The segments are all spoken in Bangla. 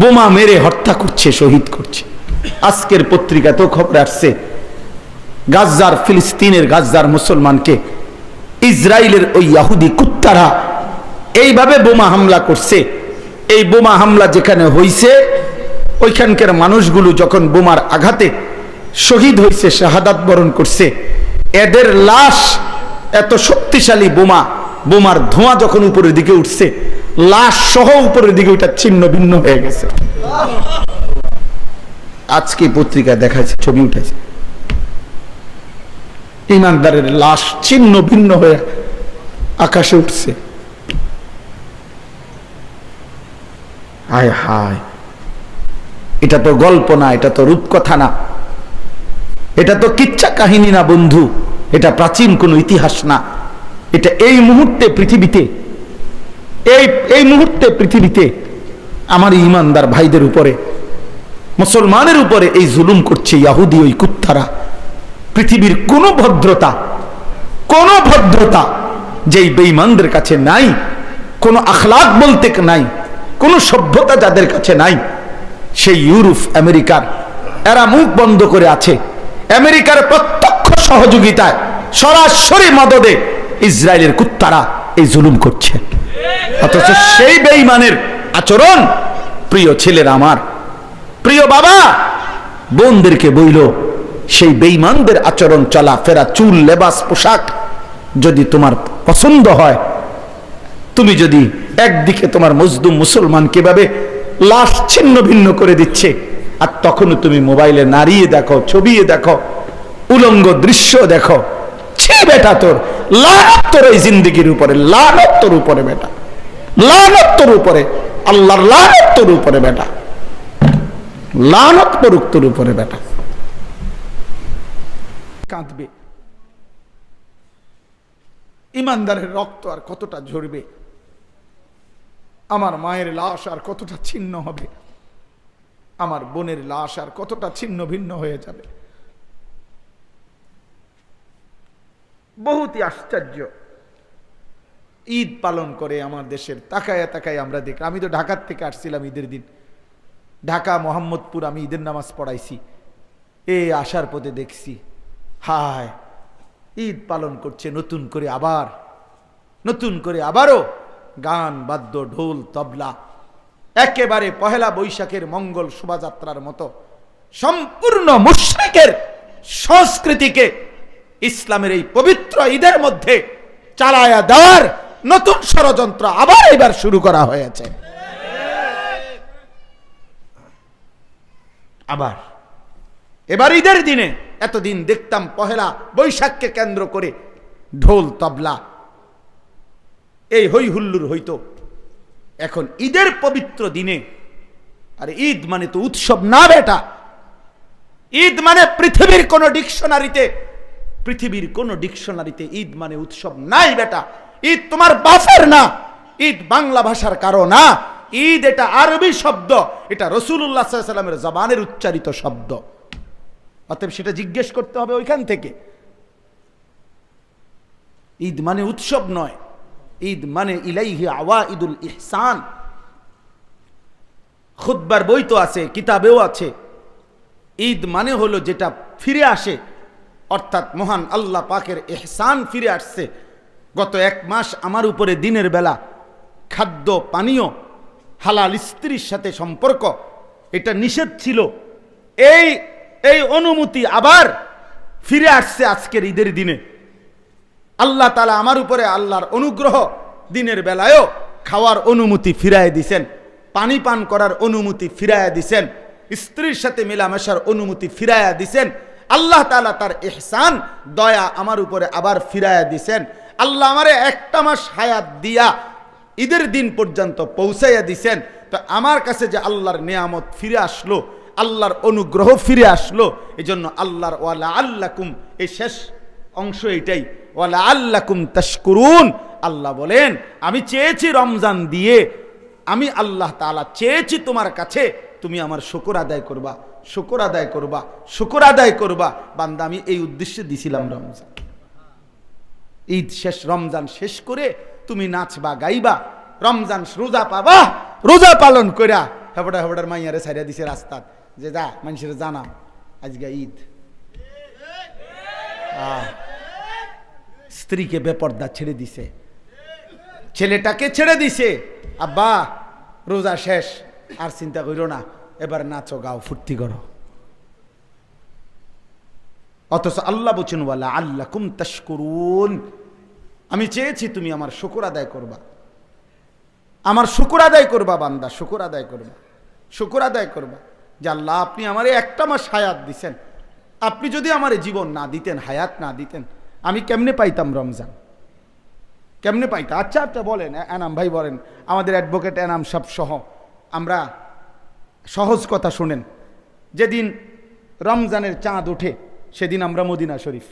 বোমা মেরে হত্যা করছে, শহীদ করছে। আজকের পত্রিকাতেও খবর আসছে, গাজ্জার ফিলিস্তিনের গাজ্জার মুসলমানকে ইসরায়েলের ওই ইয়াহুদি কুত্তারা এইভাবে বোমা হামলা করছে। এই বোমা হামলা যেখানে হইছে, ওইখানকার মানুষগুলো যখন বোমার আঘাতে শহীদ হয়েছে শাহাদাত বরণ করছে, এদের লাশ, এত শক্তিশালী বোমা, বোমার ধোঁয়া যখন উপরের দিকে উঠছে লাশ সহ উপরের দিকে ওইটা ছিন্ন ভিন্ন হয়ে গেছে। আজকে পত্রিকায় দেখাচ্ছে ছবি উঠেছে ইমানদারের লাশ ছিন্ন ভিন্ন হয়ে আকাশে উঠছে। হায় হায়, এটা তো গল্প না, এটা তো রূপকথা না। এটা তো কিচ্ছা কাহিনী না, বন্ধু। এটা প্রাচীন কোনো ইতিহাস না। এটা এই মুহূর্তে পৃথিবীতে এই এই মুহূর্তে পৃথিবীতে আমার ইমানদার ভাইদের উপরে, মুসলমানের উপরে এই জুলুম করছে ইয়াহুদি ওই কুত্তারা। পৃথিবীর কোনো ভদ্রতা কোনো ভদ্রতা যেই বেঈমানদের কাছে নাই, কোনো আখলাক বলতে নাই, কোনো সভ্যতা যাদের কাছে নাই, সেই ইউরোপ, আমেরিকার, এরা মুখ বন্ধ করে আছে। আমেরিকার প্রত্যক্ষ সহযোগিতায়, সরাসরি মদদে ইসরায়েলের কুত্তারা এই জুলুম করছে। অথচ সেই বেঈমানের আচরণ প্রিয় ছেলের আমার। প্রিয় বাবা, বোনদেরকে বইল, সেই বেঈমানদের আচরণ, চলা ফেরা, চুল, লেবাস, পোশাক যদি তোমার পছন্দ হয়, তুমি যদি একদিকে তোমার মজদুম মুসলমান কীভাবে লাশ ছিন্ন ভিন্ন করে দিচ্ছে, আর তখনও তুমি মোবাইলে নাড়িয়ে দেখো, ছবিয়ে দেখো, উলঙ্গ দৃশ্য দেখো, ছি বেটা তোর এই জিন্দগির উপরে উপরে বেটা। উপরে, আল্লাহর উপরে বেটা। উপরে বেটা। কাঁদবে। ইমানদারের রক্ত আর কতটা ঝরবে? আমার মায়ের লাশ আর কতটা ছিন্ন হবে? আমার বোনের লাশ আর কতটা ছিন্ন ভিন্ন হয়ে যাবে? বহুতই আশ্চর্য। ঈদ পালন করে আমার দেশের, তাকায় তাকায় আমরা দেখ আমি তো ঢাকার থেকে আসছিলাম ঈদের দিন। ঢাকা, মোহাম্মদপুর, আমি ঈদের নামাজ পড়াইছি। এ আসার পথে দেখছি, হায়, ঈদ পালন করছে নতুন করে আবার, নতুন করে আবারও গান, বাদ্য, ঢোল, তবলা, একেবারে পহেলা বৈশাখের মঙ্গল শোভাযাত্রার মতো সম্পূর্ণ মুশ্রিকের সংস্কৃতিকে ইসলামের এই পবিত্র ঈদের মধ্যে চালায়া দেওয়ার নতুন ষড়যন্ত্র আবার এবার শুরু করা হয়েছে। আবার, এবার ঈদের দিনে এতদিন দেখতাম পহেলা বৈশাখকে কেন্দ্র করে ঢোল তবলা। এই হই হুল্লুর হইতো। এখন ঈদের পবিত্র দিনে, আরে ঈদ মানে তো উৎসব না বেটা, ঈদ মানে পৃথিবীর কোন ডিকশনারিতে পৃথিবীর কোন ডিকশনারিতে ঈদ মানে উৎসব নাই বেটা। ঈদ তোমার বাফের না, ঈদ বাংলা ভাষার কারও না ঈদ এটা আরবি শব্দ, এটা রসুল্লাহ সাল্লামের জবানের উচ্চারিত শব্দ। অতএব সেটা জিজ্ঞেস করতে হবে ওইখান থেকে। ঈদ মানে উৎসব নয়, ঈদ মানে ইলাইহি আওয়া ঈদুল ইহসান। খুদ্বার বই তো আছে, কিতাবেও আছে। ঈদ মানে হলো যেটা ফিরে আসে অর্থাৎ মহান আল্লাহ পাকের এহসান ফিরে আসছে। গত এক মাস আমার উপরে দিনের বেলা খাদ্য, পানীয়, হালাল স্ত্রীর সাথে সম্পর্ক, এটা নিষেধ ছিল। এই এই অনুমতি আবার ফিরে আসছে আজকের ঈদের দিনে। আল্লাহ তালা আমার উপরে আল্লাহর অনুগ্রহ দিনের বেলায়ও খাওয়ার অনুমতি ফিরায় দিছেন, পানি পান করার অনুমতি ফিরায়া দিছেন, স্ত্রীর সাথে মেলামেশার অনুমতি ফিরায়া দিছেন আল্লাহ তালা তার এহসান দয়া আমার উপরে আবার ফিরায়া দিছেন। আল্লাহ আমারে একটা মাস হায়াত দিয়া ঈদের দিন পর্যন্ত পৌঁছাইয়া দিছেন। তো আমার কাছে যে আল্লাহর নিয়ামত ফিরে আসলো, আল্লাহর অনুগ্রহ ফিরে আসলো এই জন্য আল্লাহর ওয়ালা আল্লাকুম, এই শেষ অংশ এটাই ওয়ালা আল্লাকুম তাশকুরুন। আল্লাহ বলেন, আমি চেয়েছি রমজান দিয়ে, আমি আল্লাহ তাআলা চেয়েছি তোমার কাছে তুমি আমার শকর আদায় করবা, শুকর আদায় করবা, শুকর আদায় করবা। বান্দা, আমি এই উদ্দেশ্যে দিছিলাম রমজান। ঈদ শেষ, রমজান শেষ করে তুমি নাচবা, গাইবা, রমজান রোজা পাবা, রোজা পালন কইরা হেবড়া হেবড়ার মাইয়ারে ছাড়িয়া দিছে রাস্তাত। যে যা, মানুষের জানা আজকে ঈদ। স্ত্রীকে বেপর্দা ছেড়ে দিছে। ছেলেটাকে ছেড়ে দিছে। আব্বা, রোজা শেষ আর চিন্তা করিও না, এবার নাচো, গাও, ফুর্তি করো। অথচ আল্লাহ বলছেন, ওয়ালা আল্লাহ কুম তাশকুরুন। আমি চেয়েছি তুমি আমার শুকুর আদায় করবা। আমার শুকুর আদায় করবা, বান্দা, শুকুর আদায় করবা, শুকুর আদায় করবা। যে আল্লাহ, আপনি আমারে একটা মাস হায়াত দিছেন। আপনি যদি আমার জীবন না দিতেন, হায়াত না দিতেন, আমি কেমনে পাইতাম রমজান? কেমনে পাইতাম? আচ্ছা আচ্ছা বলেন এনাম ভাই বলেন, আমাদের অ্যাডভোকেট এনাম সব সহ। আমরা সহজ কথা শুনেন। যেদিন রমজানের চাঁদ ওঠে, সেদিন আমরা মদিনা শরীফ।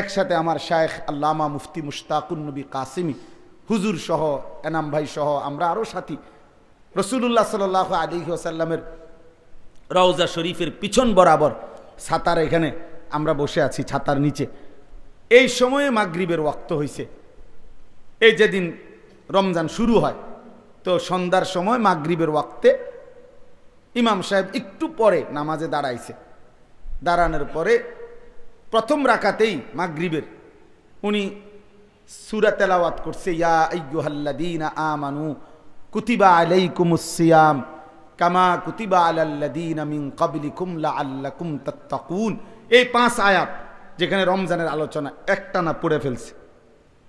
একসাথে আমার শায়েখ আল্লামা মুফতি মুশতাকুন নবী কাসিমি, হুজুর সহ, এনাম ভাই সহ আমরা আরও সাথী। রসুল্লাহ সাল আলী ওসাল্লামের রওজা শরীফের পিছন বরাবর ছাতার এখানে আমরা বসে আছি, ছাতার নিচে। এই সময়ে মাগরিবের ওয়াক্ত হয়েছে এই যেদিন রমজান শুরু হয় তো সন্ধ্যার সময় মাগরিবের ওয়াক্তে ইমাম সাহেব একটু পরে নামাজে দাঁড়াইছে। দাঁড়ানোর পরে প্রথম রাখাতেই মাগরিবের উনি সুরা তেলাওয়াত করছে, ইয়া আইয়ুহাল্লাযীনা আমানু কুতিবা আলাইকুমুস সিয়াম কামা কুতিবা আলাল্লাযীনা মিন ক্বাবলিকুম লাআল্লাকুম তাত্তাকুন। এই পাঁচ আয়াত যেখানে রমজানের আলোচনা একটানা পড়ে ফেলছে।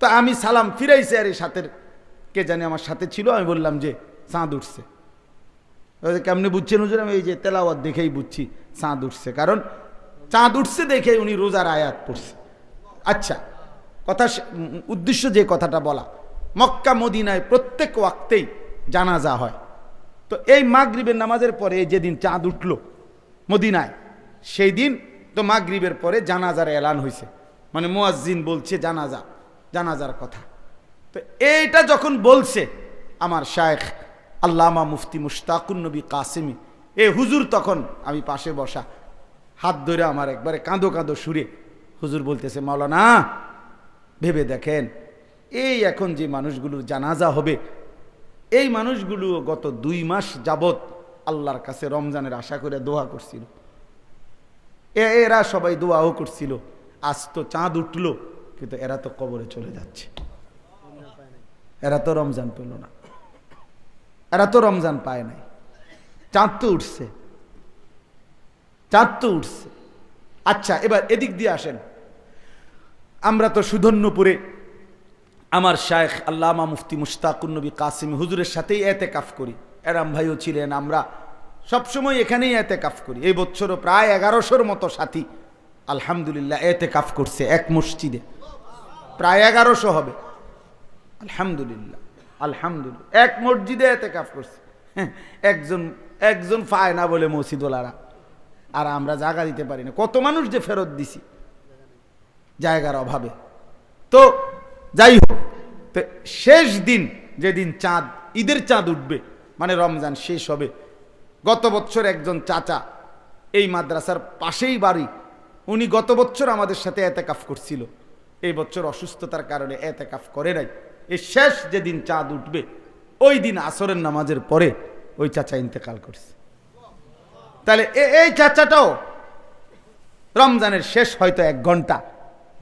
তা আমি সালাম ফিরাইছি আর এই সাথের কে জানি আমার সাথে ছিল? আমি বললাম যে চাঁদ উঠছে। কেমনি বুঝছেন হুজুর? আমি এই যে তেলাওয়াত দেখেই বুঝছি চাঁদ উঠছে। কারণ চাঁদ উঠছে দেখে উনি রোজার আয়াত পড়ছে। আচ্ছা কথা উদ্দেশ্য যে কথাটা বলা, মক্কা, মদিনায় প্রত্যেক ওয়াক্তেই জানাজা হয়। তো এই মাগরিবের নামাজের পরে যেদিন চাঁদ উঠল মদিনায়, সেই দিন তো মাগরিবের পরে জানাজার এলান হয়েছে মানে মোয়াজ্জিন বলছে জানাজা, জানাজার কথা। তো এইটা যখন বলছে আমার শায়েখ আল্লামা মুফতি মুশতাকুন নবী কাসিমি, এ হুজুর তখন আমি পাশে বসা, হাত ধরে আমার একবারে কাঁদো কাঁদো সুরে হুজুর বলতেছে, মাওলানা, ভেবে দেখেন, এই এখন যে মানুষগুলোর জানাজা হবে, এই মানুষগুলো গত দুই মাস যাবত আল্লাহর কাছে রমজানের আশা করে দোয়া করছিল। এরা সবাই দোয়াও করছিল। আজ তো চাঁদ উঠল, কিন্তু এরা তো কবরে চলে যাচ্ছে। এরা তো রমজান পেল না। এরা তো রমজান পায় নাই। চাঁদ তো উঠছে। চাঁদ তো উঠছে। আচ্ছা এবার এদিক দিয়ে আসেন। আমরা তো সুধন্যপুরে আমার শায়েখ আল্লামা মুফতি মুশতাকুন নবী কাসিম হুজুরের সাথেই এতে কাফ করি। এরাম ভাইও ছিলেন আমরা। সবসময় এখানেই এতে কাফ করি। এই বছরও প্রায় এগারোশোর মতো সাথী আলহামদুলিল্লাহ এতে কাফ করছে এক মসজিদে। প্রায় এগারোশো হবে। আলহামদুলিল্লাহ আলহামদুলিল্লাহ। এক মসজিদে এতে কাফ করছে। হ্যাঁ, একজন একজন পায় না বলে মসজিদওয়ালারা। আর আমরা জায়গা দিতে পারি না। কত মানুষ যে ফেরত দিছি জায়গার অভাবে। তো যাই হোক তো শেষ দিন যেদিন চাঁদ ঈদের চাঁদ উঠবে মানে রমজান শেষ হবে গত বছর একজন চাচা এই মাদ্রাসার পাশেই বাড়ি উনি গত বছর আমাদের সাথে এতেকাফ করছিল। এই বছর অসুস্থতার কারণে এতেকাফ করে নাই। এই শেষ যেদিন চাঁদ উঠবে, ওই দিন আসরের নামাজের পরে ওই চাচা ইন্তেকাল করছে। তাহলে এই চাচাটাও রমজানের শেষ হয়তো এক ঘণ্টা,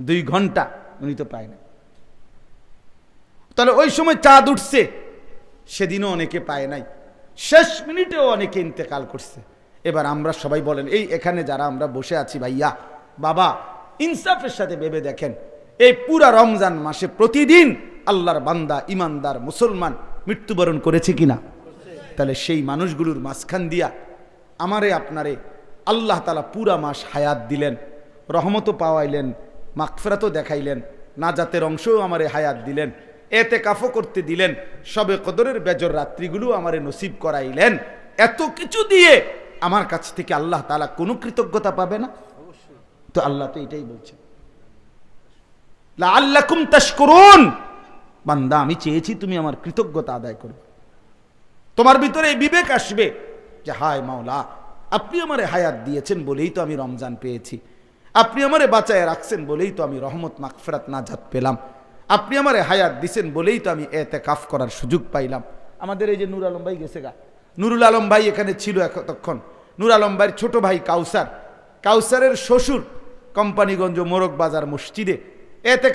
দুই ঘণ্টা উনি তো পায় না। তাহলে ওই সময় চাঁদ উঠছে, সেদিনও অনেকে পায় নাই। শেষ মিনিটেও অনেকে ইন্তেকাল করছে। এবার আমরা সবাই বলেন, এই এখানে যারা আমরা বসে আছি ভাইয়া, বাবা, ইনসাফের সাথে ভেবে দেখেন, এই পুরা রমজান মাসে প্রতিদিন আল্লাহর বান্দা, ইমানদার, মুসলমান মৃত্যুবরণ করেছে কিনা? তাহলে সেই মানুষগুলোর মাঝখান দিয়া আমারে আপনারে আল্লাহ তালা পুরা মাস হায়াত দিলেন, রহমতও পাওয়াইলেন মাকফেরাতও দেখাইলেন, নাজাতের অংশও আমারে হায়াত দিলেন এতে কাফও করতে দিলেন, সবে কদরের বেজর রাত্রিগুলো আমারে নসিব করাইলেন। এত কিছু দিয়ে আমার কাছ থেকে আল্লাহ তালা কোনো কৃতজ্ঞতা পাবে না? তো আল্লাহ তো এটাই বলছেন। আল্লাকুম তাশকুরুন! বান্দা, আমি চেয়েছি তুমি আমার কৃতজ্ঞতা আদায় করবে তোমার ভিতরে এই বিবেক আসবে যে, হায় মাওলা, আপনি আমারে হায়াত দিয়েছেন বলেই তো আমি রমজান পেয়েছি। আপনি আমারে বাঁচায় রাখছেন বলেই তো আমি রহমত মাকফেরাত নাজাত পেলাম। আপনি আমারে হায়াত দিছেন বলেই তো আমি এতে কাফ করার সুযোগ পাইলাম। আমাদের এই যে নূর আলম ভাই গেছে গা। নুরুল আলম ভাই এখানে ছিল এতক্ষণ। নুর আলম ভাইয়ের ছোট ভাই কাউসার। কাউসারের শ্বশুর কোম্পানিগঞ্জ মোরগ বাজার মসজিদে। এতে